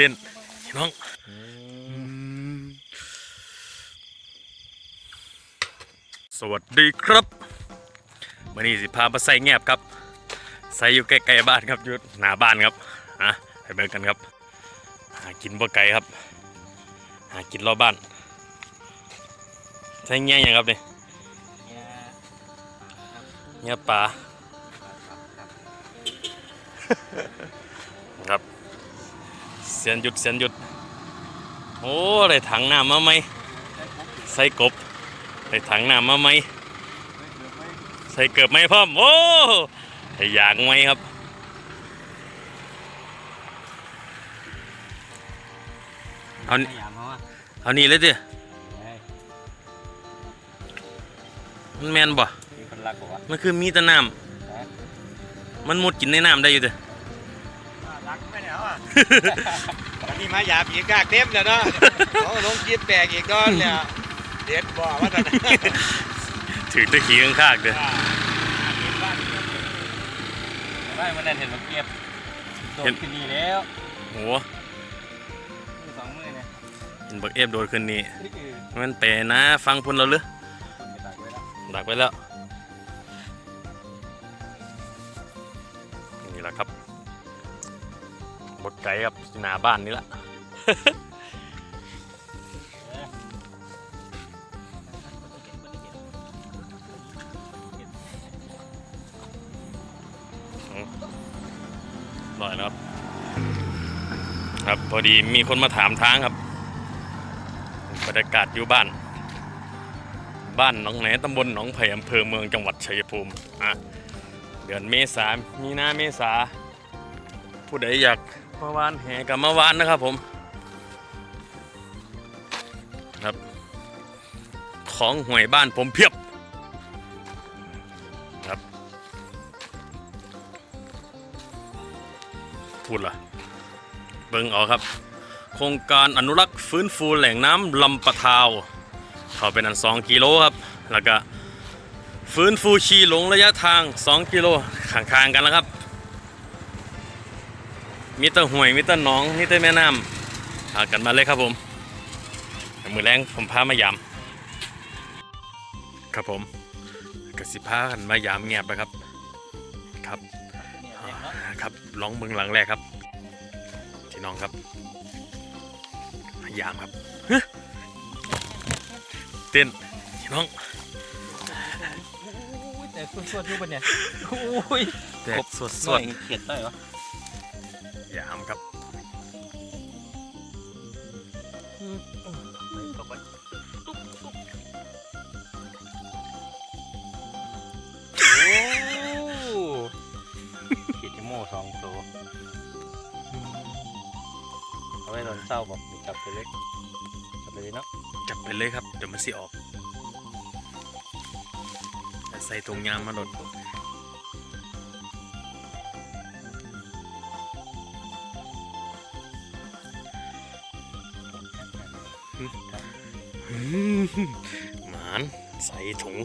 ต้นน้องสวัสดีครับวันนี้สิพามาใส่แงบครับ ใส่อยู่ใกล้ๆบ้านครับอยู่หน้าบ้านครับอะไปเบิ่งกันครับ หากินบ่ไกลครับ หากินรอบบ้าน ใส่แง่ยังครับเนี่ยแง่ปลา เสียนหยุดเสียนหยุด โอ้ได้ถังน้ำมาไหมใส่กบได้ถังน้ำมาไหมใส่เกือบไหมพ่อมโอ้ได้อยางไหมครับเอาพยายามเขาอะเอานี่เลยดิเฮ้ยมันแมนบ่มีคนรักบอกว่ามันคือมีแต่น้ำมันมุดกินในน้ำได้อยู่เด้อรักไม่ แล้วอะวันนี้มาหยาบอีกกากเต็มแล้วเนาะเขาลงกินแปลกอีกก้อนเนี่ยเด็ดบ่ว่าแต่ถือตะขี้ข้างๆเด้อไม่มันนั่นเห็นมันเก็บโดดขึ้นนี่แล้วโหมือสองมือเนี่ยเห็นบักเอฟโดดขึ้นนี่นี่คือมันเปนะฟังพุ่นเราหรือคนไปตักไว้แล้วดักไว้แล้ว ไก่ครับหนาบ้านนี่ละร่อยแล้วครับ ครับพอดีมีคนมาถามทางครับบรรยากาศอยู่บ้าน บ้านหนองแหนตำบลหนองไผ่อำเภอเมืองจังหวัดชัยภูมิอะเดือนเมษามีนาเมษาผู้ใดอยาก มาวานแห่กับมาวานนะครับผมครับ ของห่วยบ้านผมเพียบครับพูดละเบิ่งเอาครับ โครงการอนุรักษ์ฟื้นฟูแหล่งน้ำลำปะทาวเขาเป็นอัน 2 กิโลครับ แล้วก็ฟื้นฟูชีหลงระยะทาง 2 กิโลข้างๆกันแล้วครับ มีแต้ห่วยมีแต้หนองมีแต้แม่น้ำพากันมาเลยครับผมมือแรงผมพามายามครับผมกสิพากันมายามเงียบนะครับ ครับเนี่ยเด็กเนาะครับร้องเมืองหลังแรกครับที่น้องครับพยายามครับฮะเต้นที่น้องอุ้ยแต่สวดๆอยู่ปะเนี่ยอุ้ยแตกสดสหน่อดยเขียนได้เหรอ ยามครับโอ้ขีดจมูกสองตัวเอาไว้ตอนเศร้าบอกจับไปเลยจับไปเลยเนาะจับไปเลยครับ เดี๋ยวมันสิออก ใส่ถุงยางมาโดด หมานใส่ถุง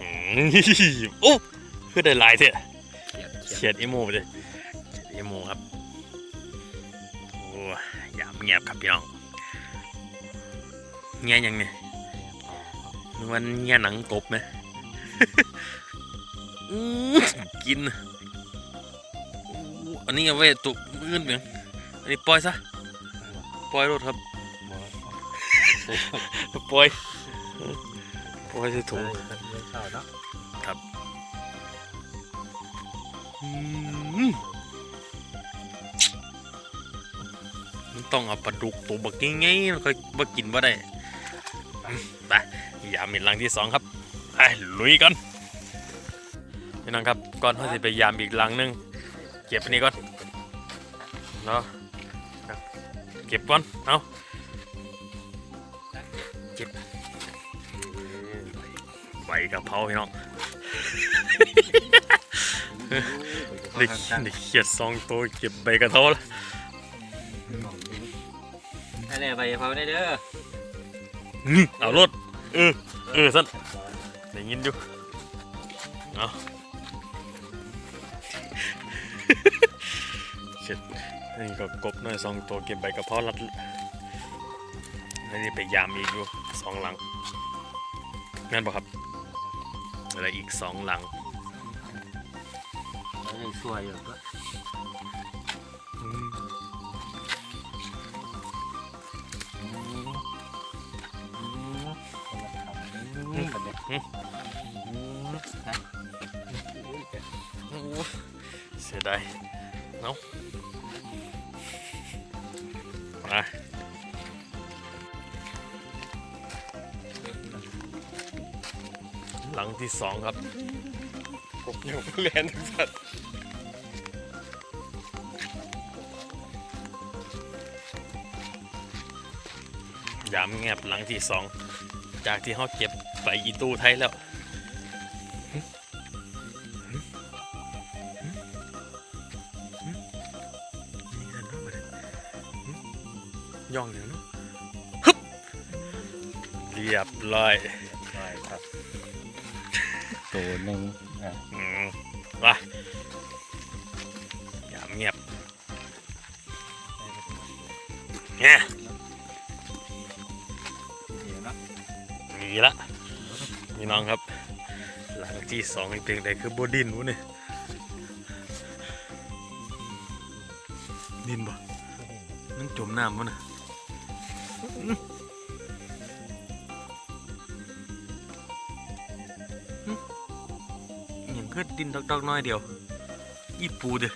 อืมโอ้คือได้หลายเถอะเขียนเฉียดอีโมไปเลยเฉียดอีโมครับโอ้ยยามเงียบครับพี่น้องเงี้ยยังเนี่ยนึกวันเงี้ยหนังกบไหมอื้อกินอู้อันนี้เอาไว้ตุกมือนเหมือนอันนี้ปล่อยซะปล่อยรถครับ ปล่อยปล่อยใส่ถุงเศร้าเนาะอืมมันต้องเอาปลาดุกตัวบักง่ายๆแล้วค่อยมากินว่าได้อืมไปยามเห็นหลังที่สองครับไปลุยกันพี่น้องครับก่อนที่จะไปยามอีกหลังหนึงเก็บอันนี้ก่อนเนาะเก็บก่อนเอาเก็บใบกะเพราพี่น้องได้ได้เขียดสองตัวเก็บใบกระเทาแล้วให้แน่ไปเขาได้เด้อนี่เอารถเออเออสั้นได้ยินอยู่เอาเช็ดอันนี้ก็กบน้อยสองตัวเก็บใบกระเพาะรัดอันนี้ไปยามอีกอยู่ สองหลังแม่นปะครับอะไรอีกสองหลังแล้วยังช่วยอยู่ก็อืมอืมอืมคนละคำอืมประเด็นอืมนะอุ้ยแกโอ้เสียดายเนาะมา หลังที่สองครับผมอยู่เรียนสัตว์ยามแงบหลังที่สองจากที่เขาเก็บไปอีตู้ไทยแล้วหึหึหึหึนี่นั่นเดนี้หึย่องอย่เนาะฮึบเรียบร้อย ตัวหนึ่งอะอืมไปยามเงียบเนี่ยเดี๋ยวนะมีละมีน้องครับ หลังที่สองนี่เป็นไงคือโบดินวะเนี่ยดินบ่มันจมน้ำวะนะ คือดินดอกๆน้อยเดียวอีปูเด้อ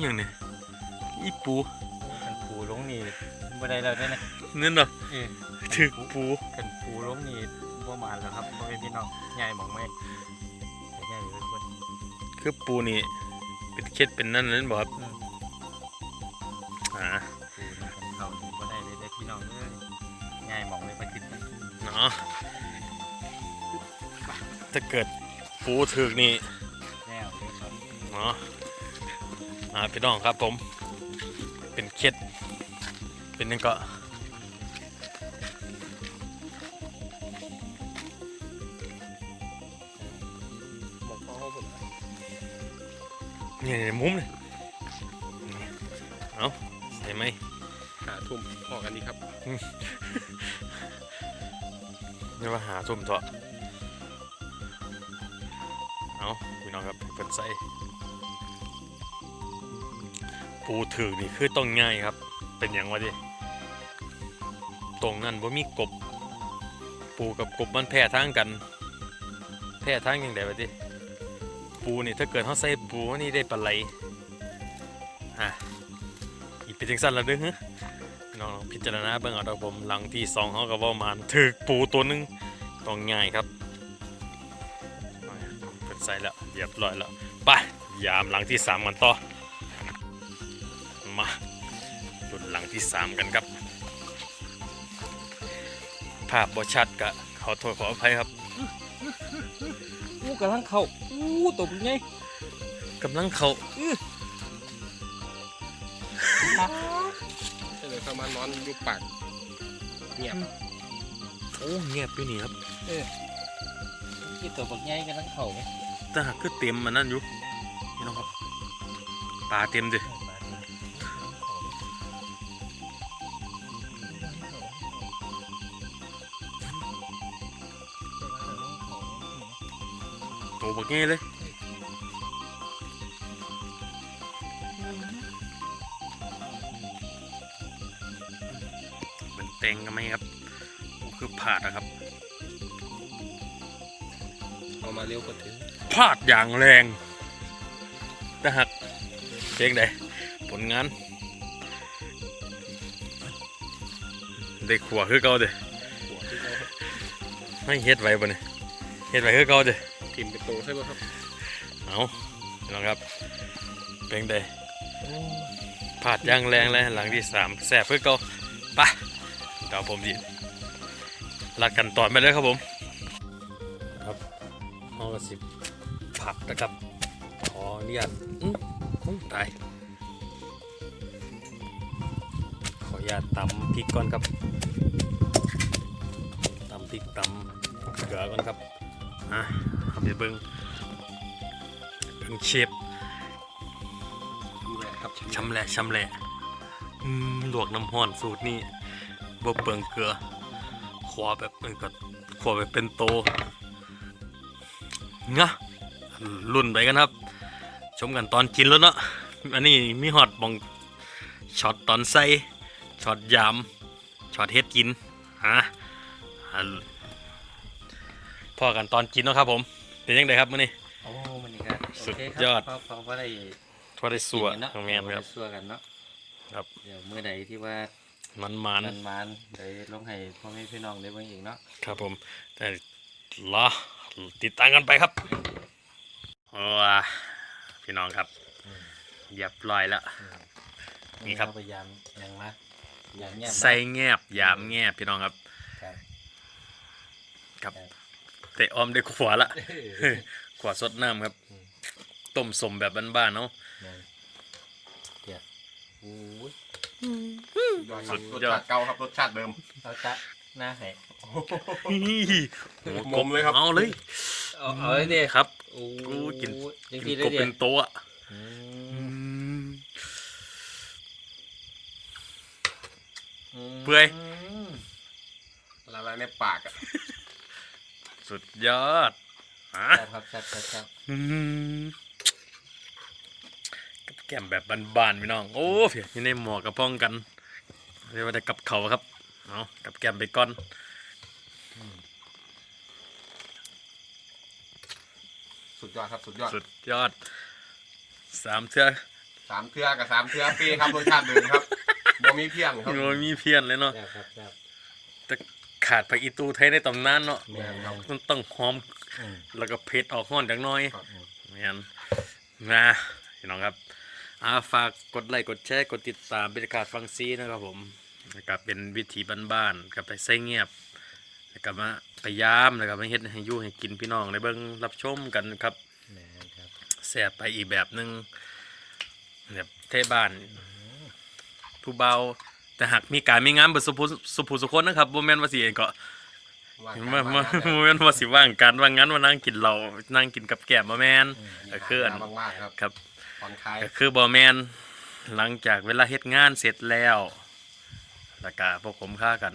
อย่างเนี่ยอีปูกันปูลงนี่บ่ได้แล้วได้นะนั่นเนาะเออถึกปูกันปูลงนี่บ่มาแล้วครับบ่เป็นพี่น้องใหญ่หมองไม่ใหญ่เลยคนคือปูนี่เป็นเคล็ดเป็นนั่นนั่นบ่ครับอ่าปูนี่กันเขานี่บ่ได้เลยได้พี่น้องเลยใหญ่หมองเลยไปกินกันเนาะ ถ้าเกิดปูถึกนี่แนวเลยครับเนาะอ่าพี่น้องครับผม เป็นเคล็ดเป็นนั่นก็หมกพ่อผมนี่ในมุมเลยนี่เอาใส่ไหมหาทุ่มพอกันดีครับไม่ว่าหาทุ่มเถอะ เอาพี่น้องครับเปิดใส่ปูถึกนี่คือต้องง่ายครับ เป็นอย่างวะดิตรงนั้นบ่มีกบ ปูกับกบมันแพร่ทางกัน แพร่ทางอย่างไดวะดิปูนี่ถ้าเกิดเขาใส่ปูนี่ได้ปลาไหลอะอีกเป็นจังสั้นและเด้อฮะน้องพิจารณาเบิ่งเอาดอกผมหลังที่สองเขาก็เว่ามานถึกปูตัวหนึงต้องง่ายครับ ใส่แล้วเรียบร้อยแล้วไปยามหลังที่สามกันต่อมาดุนหลังที่สามกันครับ ภาพบ่ชัดกะขอโทษขออภัยครับอู้กำลังเข้าอู้ตบไงกำลังเขาใช่เลยประมานอนอยู่ปากเงียบโอ้เงียบอยู่นี่ครับที่ตัวบักใหญ่กำลังเข้าไห มแต่หากคือเต็มมันนั่นอยู่นี่น้องครับปลาเต็มดิโตบักเงี้ยเลยเป็นเต็งกันไหมครับโอ้คือผาดนะครับ เอามาเร็วกว่าถึงพลาดอย่างแรงแต่หักเพลงใดผลงานได้ขวคือเก่าเด้หัวที่เขาไม่เฮ็ดไว้บ่เนี่ยเฮ็ดไว้คือเก่าเด้ทิมเป็นโตใช่ไหมครับเอาพี่น้องครับเพลงใดพลาดอย่างแรงเลยหลังที่สามแสบคือเก่าไปะเดี๋ยวผมดิลักกันตอนไปเลยครับผมครับ ห้องละสิบผักนะครับ ขออนุญาตอื้อคงตายขออนุญาตตำพริกก่อนครับตำพริกตำเกลือก่อนครับอะเอาไปเบิ้งเบิ้งเชฟชำแหละชำแหละอืมลวกน้ำห้อนสูตรนี้บ่เปลืองเกลือขวาแบบมันก็ขวาแบบเป็นโต งะรุ่นไปกันครับ ชมกันตอนกินแล้วเนาะอันนี้มีฮอตบองช็อตตอนใส่ช็อตยำช็อตเฮ็ดกินฮะอ่าพอกันตอนกินเนาะครับผมเป็นยังไงครับมื้อนี้โอ้มันนี่ครับสุดโเคครับยอดเพราะเพราะว่าได้พอได้สัวกินเนาะแมนครับสัวกันเนาะครับเดี๋ยวมื้อใดที่ว่ามันมันมันมันๆเดี๋ยวลงให้พ่อแม่พี่น้องได้เบิ่งอีกเนาะครับผมแต่รอ ติดตามกันไปครับว้าพี่น้องครับเรียบร้อยแล้วนี่ครับเาพยายามยังมาอย่างเงี้ยใส่แงบยามแงบพี่น้องครับครับ ครับเตะออมด้วยขวาละขวาสดน้ำครับอืมต้มสมแบบบ้านๆเนาะเนี่ยเดี๋ยวโอ้ยยอดคสุรับดรสยอดชาติเก่าครับรสชาติเดิมเอาจะหน้าให้หั วงมเลยครับ เอาเลยเอาเอาเลยดิครับโอ้กูกินจริงกินๆได้กบดิเป็นโต๊ะอือืมมมเปื่อยละลายในปากอะสุดยอดอะแซ่บครับแซ่บแซ่บแซ่บอืมกับแก้มแบบบานๆพี่น้องโอ้เพียอยู่ในหมอกับพ้องกันเรียกว่าแต่กับเขาครับเอากับแก้มไปก่อน สุดยอดครับ สุดยอดสุดยอดสามเทือสามเทือกับสามเทือปีครับรสชาติเดิมครับโมมีเพียงครับโอ้ยมีเพี้ยนเลยเนาะแซ่บครับแซ่บแต่ขาดผักอีตูไทยในตำนานเนาะแม่นครับมันต้องหอมอืมแล้วก็เผ็ดออกห้อนจังน้อยครับแม่นนะพี่น้องครับอาฝากกดไลค์กดแชร์กดติดตามบรรยากาศฟังซีนะครับผมนะครับเป็นวิถีบ้านๆกับไปใส่เงียบ แล้วก็มาพยายามแล้วก็มาเฮ็ดให้อยู่ให้กินพี่น้องในเบิ่งรับชมกันครับแม่นครับแซ่บไปอีกแบบหนึงแบบเทบ้าน ผู้เบาแต่หากมีการมีงานเบิดสุภุสุภุสุคนนะครับบ่แม่นว่าสิก็ ว่างบ่กันบ่ว่างกันบ่แม่นว่าสิว่างกันว่างั้นว่านั่งกินเหล้านั่งกินกับแกล้มบ่แม่นก็คืออันมากๆครับครับผ่อนคลายก็คือบ่แม่นหลังจากเวลาเฮ็ดงานเสร็จแล้วแล้วก็พวกผมค่ากัน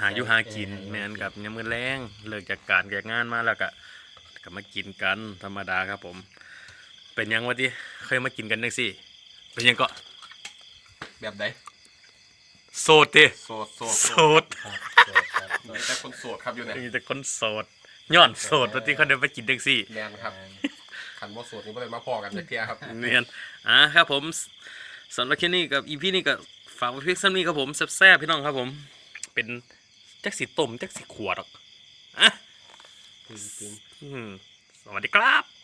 หาอยู่หากินแม่นกับยามมื้อแลงเลิกจากการจากงานมาแล้วก็ก็มากินกันธรรมดาครับผม เป็นหยังวะที่เคยมากินกันจังซี่เป็นหยังก็แบบไหนโสดติโสดโสดโสโสดดครับแซ่บครับมีแต่คนโสดครับอยู่ไหนมีแต่คนโสดย้อนโสดว่าที่เขาเดินไปกินจังซี่แมนครับขันบ่โสดนี่ก็เลยมาพอกันจักเทียครับ เนียนอะครับผมสำหรับคลิปนี้กับอีพีนี้ก็ฝากไว้เพียงสักนี้ครับผมแซ่บๆพี่น้องครับผม เป็น จักสีต้มจักสีขวดหรอกอะจริงๆอืมสวัสดีครับ